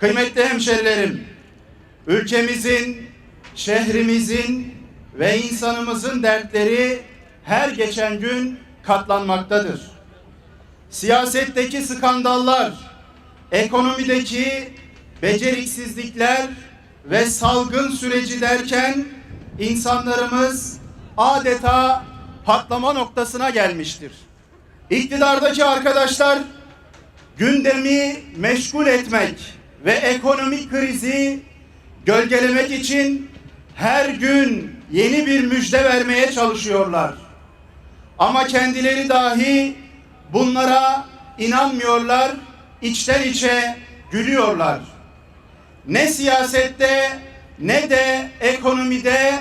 Kıymetli hemşerilerim, ülkemizin, şehrimizin ve insanımızın dertleri her geçen gün katlanmaktadır. Siyasetteki skandallar, ekonomideki beceriksizlikler ve salgın süreci derken insanlarımız adeta patlama noktasına gelmiştir. İktidardaki arkadaşlar gündemi meşgul etmek ve ekonomik krizi gölgelemek için her gün yeni bir müjde vermeye çalışıyorlar. Ama kendileri dahi bunlara inanmıyorlar, içten içe gülüyorlar. Ne siyasette ne de ekonomide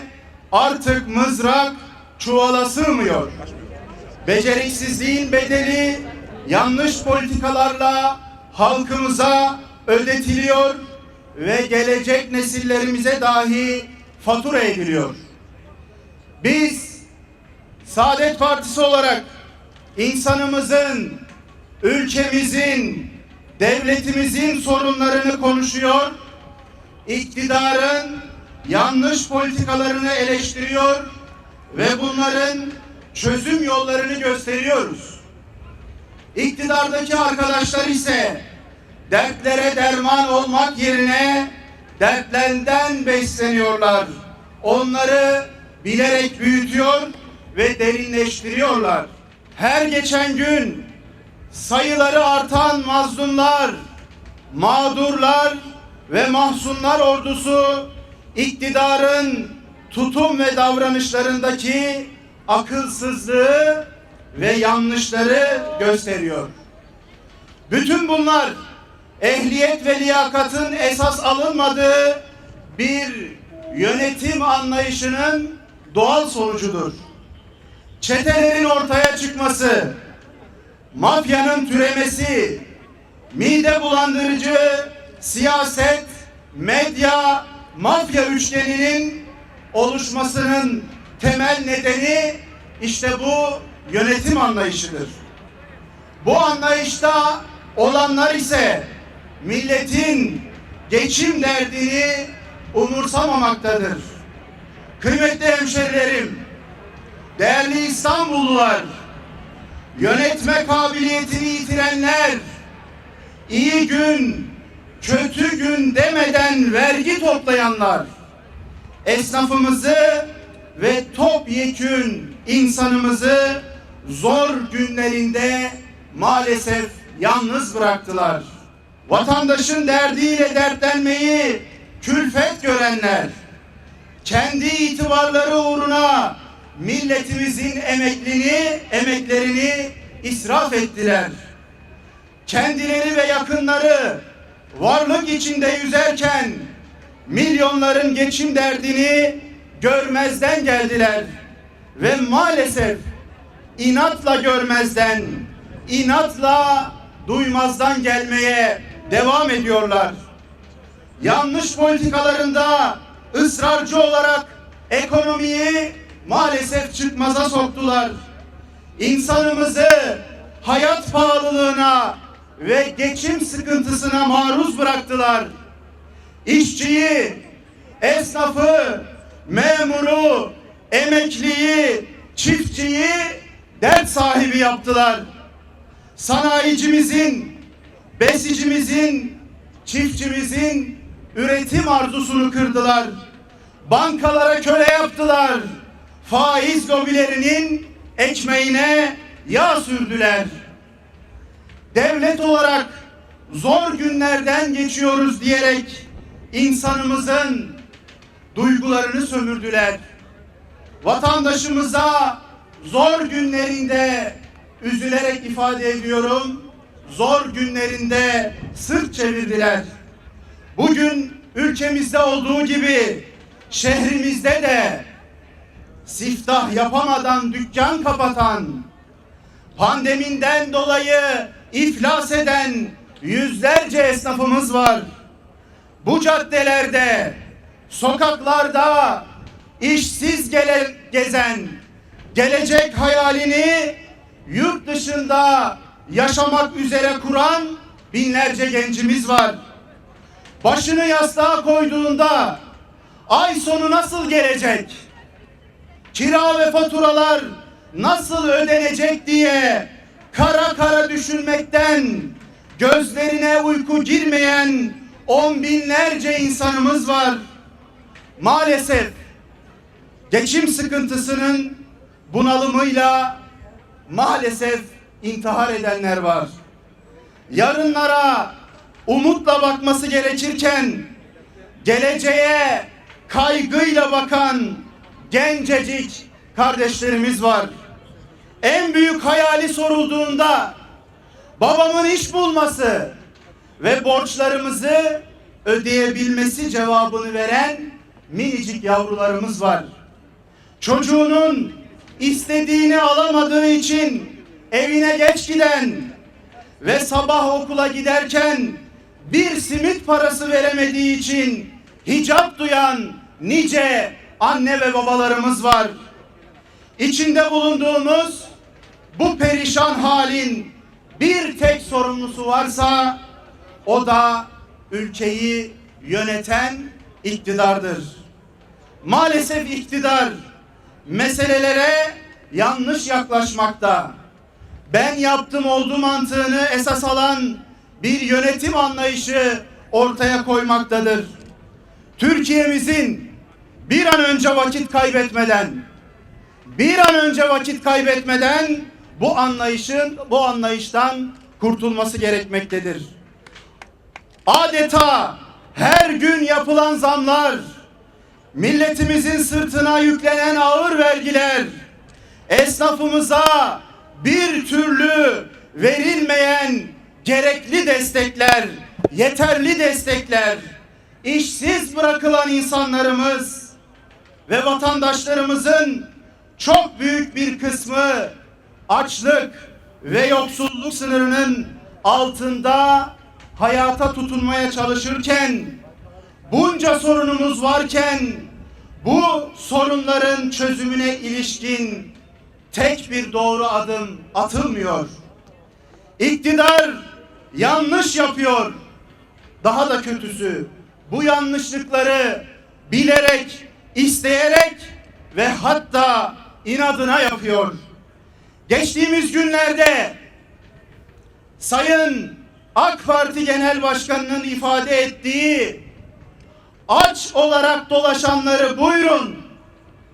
artık mızrak çuvala sığmıyor. Beceriksizliğin bedeli yanlış politikalarla halkımıza ödetiliyor ve gelecek nesillerimize dahi fatura ediliyor. Biz Saadet Partisi olarak insanımızın, ülkemizin, devletimizin sorunlarını konuşuyor, iktidarın yanlış politikalarını eleştiriyor ve bunların çözüm yollarını gösteriyoruz. İktidardaki arkadaşlar ise dertlere derman olmak yerine dertlerinden besleniyorlar. Onları bilerek büyütüyor ve derinleştiriyorlar. Her geçen gün sayıları artan mazlumlar, mağdurlar ve mahzunlar ordusu iktidarın tutum ve davranışlarındaki akılsızlığı ve yanlışları gösteriyor. Bütün bunlar ehliyet ve liyakatın esas alınmadığı bir yönetim anlayışının doğal sonucudur. Çetelerin ortaya çıkması, mafyanın türemesi, mide bulandırıcı siyaset, medya, mafya üçgeninin oluşmasının temel nedeni işte bu yönetim anlayışıdır. Bu anlayışta olanlar ise milletin geçim derdini umursamamaktadır. Kıymetli hemşerilerim, değerli İstanbullular, yönetme kabiliyetini yitirenler, iyi gün, kötü gün demeden vergi toplayanlar, esnafımızı ve topyekün insanımızı zor günlerinde maalesef yalnız bıraktılar. Vatandaşın derdiyle dertlenmeyi külfet görenler, kendi itibarları uğruna milletimizin emeklini, emeklerini israf ettiler. Kendileri ve yakınları varlık içinde yüzerken milyonların geçim derdini görmezden geldiler ve maalesef inatla görmezden, inatla duymazdan gelmeye devam ediyorlar. Yanlış politikalarında ısrarcı olarak ekonomiyi maalesef çıkmaza soktular. İnsanımızı hayat pahalılığına ve geçim sıkıntısına maruz bıraktılar. İşçiyi, esnafı, memuru, emekliyi, çiftçiyi dert sahibi yaptılar. Sanayicimizin, besicimizin, çiftçimizin üretim arzusunu kırdılar. Bankalara köle yaptılar. Faiz lobilerinin ekmeğine yağ sürdüler. Devlet olarak zor günlerden geçiyoruz diyerek insanımızın duygularını sömürdüler. Vatandaşımıza zor günlerinde üzülerek ifade ediyorum. Zor günlerinde sırt çevirdiler. Bugün ülkemizde olduğu gibi şehrimizde de siftah yapamadan dükkan kapatan, pandeminden dolayı iflas eden yüzlerce esnafımız var. Bu caddelerde, sokaklarda işsiz gele, gezen, gelecek hayalini yurt dışında yaşamak üzere kuran binlerce gencimiz var. başını yastığa koyduğunda ay sonu nasıl gelecek? Kira ve faturalar nasıl ödenecek diye kara kara düşünmekten gözlerine uyku girmeyen on binlerce insanımız var. Maalesef geçim sıkıntısının bunalımıyla maalesef intihar edenler var. Yarınlara umutla bakması gerekirken geleceğe kaygıyla bakan gencecik kardeşlerimiz var. En büyük hayali sorulduğunda babamın iş bulması ve borçlarımızı ödeyebilmesi cevabını veren minicik yavrularımız var. Çocuğunun istediğini alamadığı için evine geç giden ve sabah okula giderken bir simit parası veremediği için hicap duyan nice anne ve babalarımız var. İçinde bulunduğumuz bu perişan halin bir tek sorumlusu varsa o da ülkeyi yöneten iktidardır. Maalesef iktidar meselelere yanlış yaklaşmakta. Ben yaptım oldu mantığını esas alan bir yönetim anlayışı ortaya koymaktadır. Türkiye'mizin bir an önce vakit kaybetmeden bir an önce vakit kaybetmeden bu anlayışın bu anlayıştan kurtulması gerekmektedir. Adeta her gün yapılan zamlar, milletimizin sırtına yüklenen ağır vergiler, esnafımıza bir türlü verilmeyen gerekli destekler, yeterli destekler, işsiz bırakılan insanlarımız ve vatandaşlarımızın çok büyük bir kısmı açlık ve yoksulluk sınırının altında hayata tutunmaya çalışırken bunca sorunumuz varken bu sorunların çözümüne ilişkin tek bir doğru adım atılmıyor. İktidar yanlış yapıyor. Daha da kötüsü bu yanlışlıkları bilerek, isteyerek ve hatta inadına yapıyor. Geçtiğimiz günlerde Sayın AK Parti Genel Başkanı'nın ifade ettiği aç olarak dolaşanları buyurun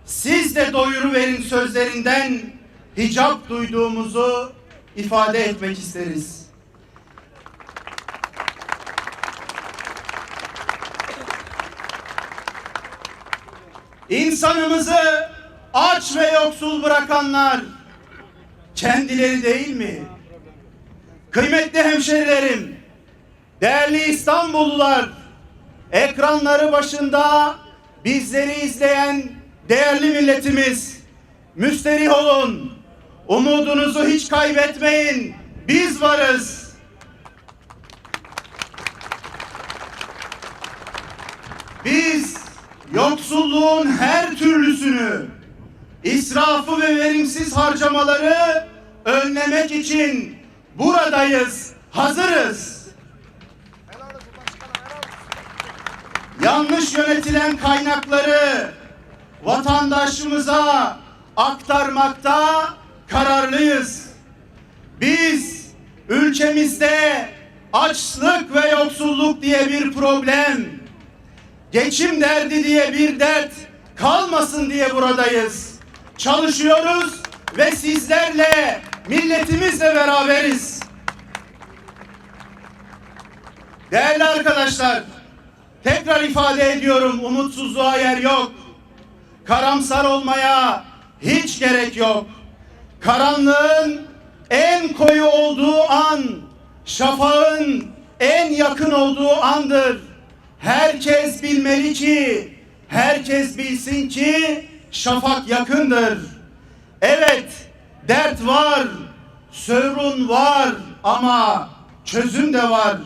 siz de doyuru verin sözlerinden hicap duyduğumuzu ifade etmek isteriz. İnsanımızı aç ve yoksul bırakanlar kendileri değil mi? Kıymetli hemşerilerim, değerli İstanbullular, ekranları başında bizleri izleyen değerli milletimiz, müsterih olun, umudunuzu hiç kaybetmeyin, biz varız. Biz yoksulluğun her türlüsünü, israfı ve verimsiz harcamaları önlemek için buradayız, hazırız. Yanlış yönetilen kaynakları vatandaşımıza aktarmakta kararlıyız. Biz ülkemizde açlık ve yoksulluk diye bir problem, geçim derdi diye bir dert kalmasın diye buradayız. Çalışıyoruz ve sizlerle, milletimizle beraberiz. Değerli arkadaşlar, tekrar ifade ediyorum umutsuzluğa yer yok. Karamsar olmaya hiç gerek yok. Karanlığın en koyu olduğu an, şafağın en yakın olduğu andır. Herkes bilmeli ki, herkes bilsin ki şafak yakındır. Evet, dert var, sorun var ama çözüm de var.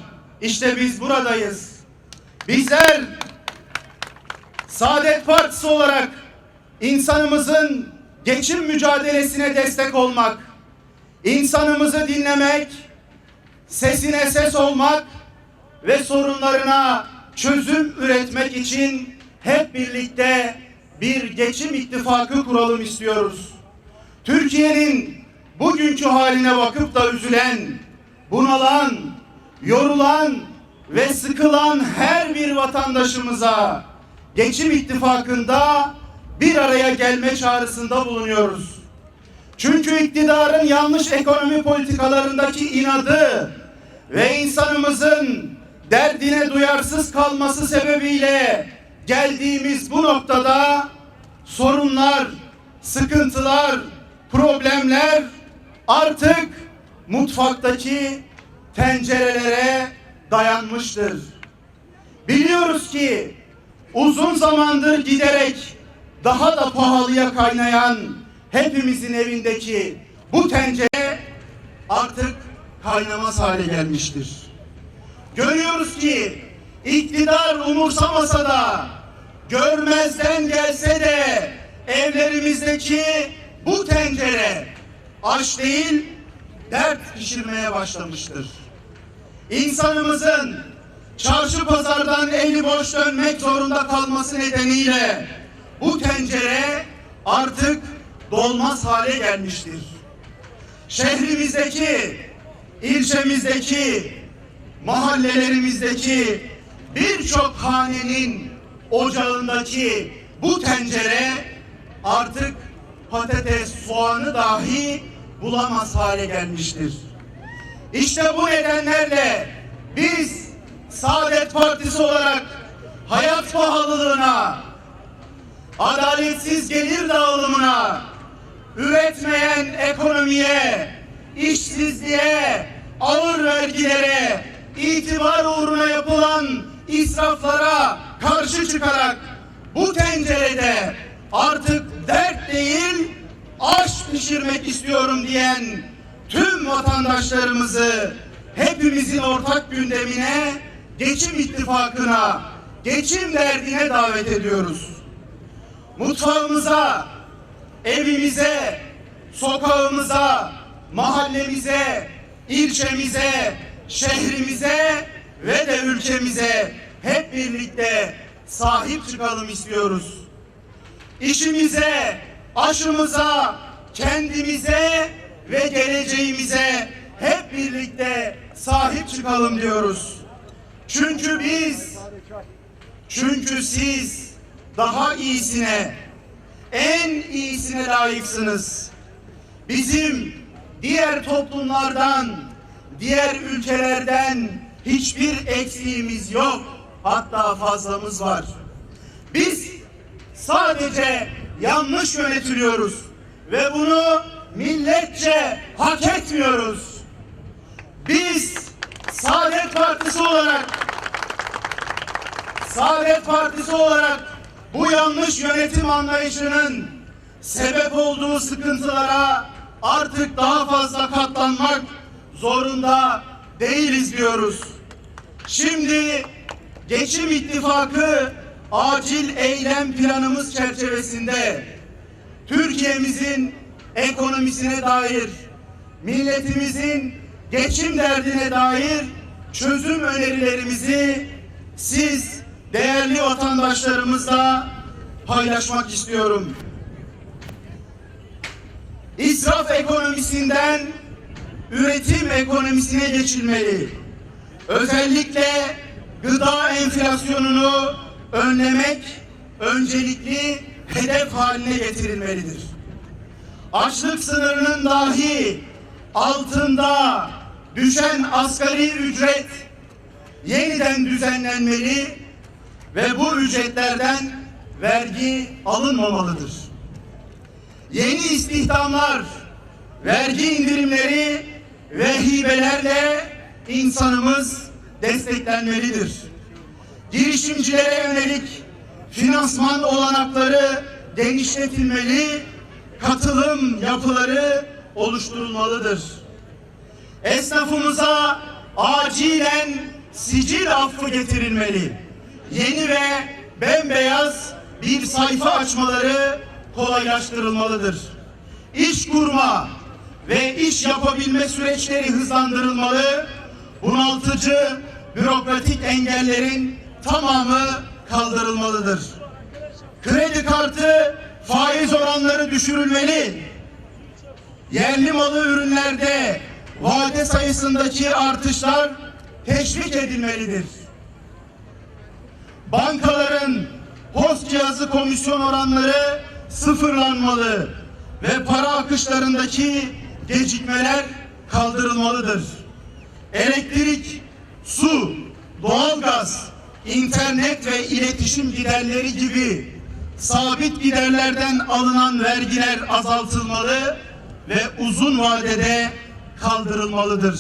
İşte biz buradayız. Bizler Saadet Partisi olarak insanımızın geçim mücadelesine destek olmak, insanımızı dinlemek, sesine ses olmak ve sorunlarına çözüm üretmek için hep birlikte bir geçim ittifakı kuralım istiyoruz. Türkiye'nin bugünkü haline bakıp da üzülen, bunalan, yorulan ve sıkılan her bir vatandaşımıza geçim ittifakında bir araya gelme çağrısında bulunuyoruz. Çünkü iktidarın yanlış ekonomi politikalarındaki inadı ve insanımızın derdine duyarsız kalması sebebiyle geldiğimiz bu noktada sorunlar, sıkıntılar, problemler artık mutfaktaki tencerelere dayanmıştır. Biliyoruz ki uzun zamandır giderek daha da pahalıya kaynayan hepimizin evindeki bu tencere artık kaynamaz hale gelmiştir. Görüyoruz ki iktidar umursamasa da görmezden gelse de evlerimizdeki bu tencere aş değil dert pişirmeye başlamıştır. İnsanımızın çarşı pazardan eli boş dönmek zorunda kalması nedeniyle bu tencere artık dolmaz hale gelmiştir. Şehrimizdeki, ilçemizdeki, mahallelerimizdeki birçok hanenin ocağındaki bu tencere artık patates, soğanı dahi bulamaz hale gelmiştir. İşte bu nedenlerle biz Saadet Partisi olarak hayat pahalılığına, adaletsiz gelir dağılımına, üretmeyen ekonomiye, işsizliğe, ağır vergilere, itibar uğruna yapılan israflara karşı çıkarak bu tencerede artık dert değil aş pişirmek istiyorum diyen tüm vatandaşlarımızı hepimizin ortak gündemine, geçim ittifakına, geçim derdine davet ediyoruz. Mutfağımıza, evimize, sokağımıza, mahallemize, ilçemize, şehrimize ve de ülkemize hep birlikte sahip çıkalım istiyoruz. İşimize, aşımıza, kendimize ve geleceğimize hep birlikte sahip çıkalım diyoruz. Çünkü biz, çünkü siz daha iyisine, en iyisine layıksınız. Bizim diğer toplumlardan, diğer ülkelerden hiçbir eksiğimiz yok. Hatta fazlamız var. Biz sadece yanlış yönetiliyoruz ve bunu milletçe hak etmiyoruz. Biz Saadet Partisi olarak Saadet Partisi olarak bu yanlış yönetim anlayışının sebep olduğu sıkıntılara artık daha fazla katlanmak zorunda değiliz diyoruz. Şimdi geçim ittifakı acil eylem planımız çerçevesinde Türkiye'mizin ekonomisine dair, milletimizin geçim derdine dair çözüm önerilerimizi siz değerli vatandaşlarımızla paylaşmak istiyorum. İsraf ekonomisinden üretim ekonomisine geçilmeli. Özellikle gıda enflasyonunu önlemek öncelikli hedef haline getirilmelidir. Açlık sınırının dahi altında düşen asgari ücret yeniden düzenlenmeli ve bu ücretlerden vergi alınmamalıdır. Yeni istihdamlar, vergi indirimleri ve hibelerle insanımız desteklenmelidir. Girişimcilere yönelik finansman olanakları genişletilmeli, katılım yapıları oluşturulmalıdır. Esnafımıza acilen sicil affı getirilmeli. Yeni ve bembeyaz bir sayfa açmaları kolaylaştırılmalıdır. İş kurma ve iş yapabilme süreçleri hızlandırılmalı. Bunaltıcı bürokratik engellerin tamamı kaldırılmalıdır. Kredi kartı faiz oranları düşürülmeli. Yerli malı ürünlerde vade sayısındaki artışlar teşvik edilmelidir. Bankaların post cihazı komisyon oranları sıfırlanmalı ve para akışlarındaki gecikmeler kaldırılmalıdır. Elektrik, su, doğalgaz, internet ve iletişim giderleri gibi sabit giderlerden alınan vergiler azaltılmalı ve uzun vadede kaldırılmalıdır.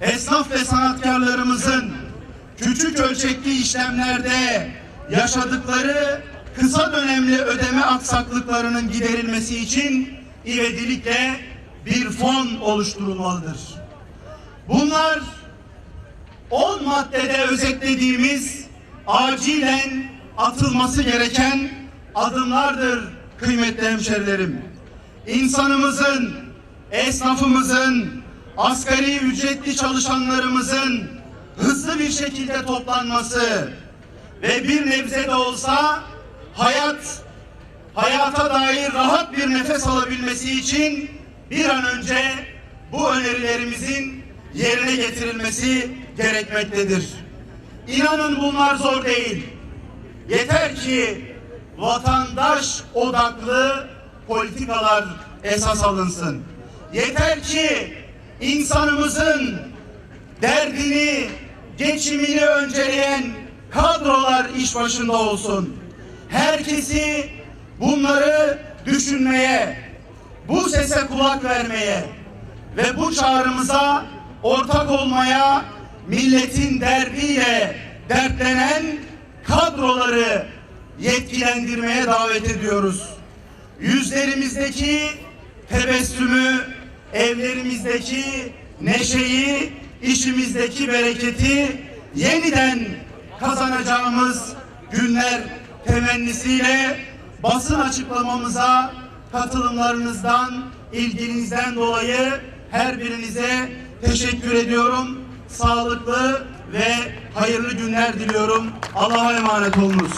Esnaf ve sanatkarlarımızın küçük ölçekli işlemlerde yaşadıkları kısa dönemli ödeme aksaklıklarının giderilmesi için ivedilikle bir fon oluşturulmalıdır. Bunlar 10 maddede özetlediğimiz acilen atılması gereken adımlardır kıymetli hemşerilerim. İnsanımızın, esnafımızın, asgari ücretli çalışanlarımızın hızlı bir şekilde toplanması ve bir nebze de olsa hayat hayata dair rahat bir nefes alabilmesi için bir an önce bu önerilerimizin yerine getirilmesi gerekmektedir. İnanın bunlar zor değil. Yeter ki vatandaş odaklı politikalar esas alınsın. Yeter ki insanımızın derdini, geçimini önceleyen kadrolar iş başında olsun. Herkesi bunları düşünmeye, bu sese kulak vermeye ve bu çağrımıza ortak olmaya milletin derdiyle dertlenen kadroları yetkilendirmeye davet ediyoruz. Yüzlerimizdeki tebessümü, evlerimizdeki neşeyi, işimizdeki bereketi yeniden kazanacağımız günler temennisiyle basın açıklamamıza katılımlarınızdan, ilginizden dolayı her birinize teşekkür ediyorum. Sağlıklı ve hayırlı günler diliyorum. Allah'a emanet olunuz.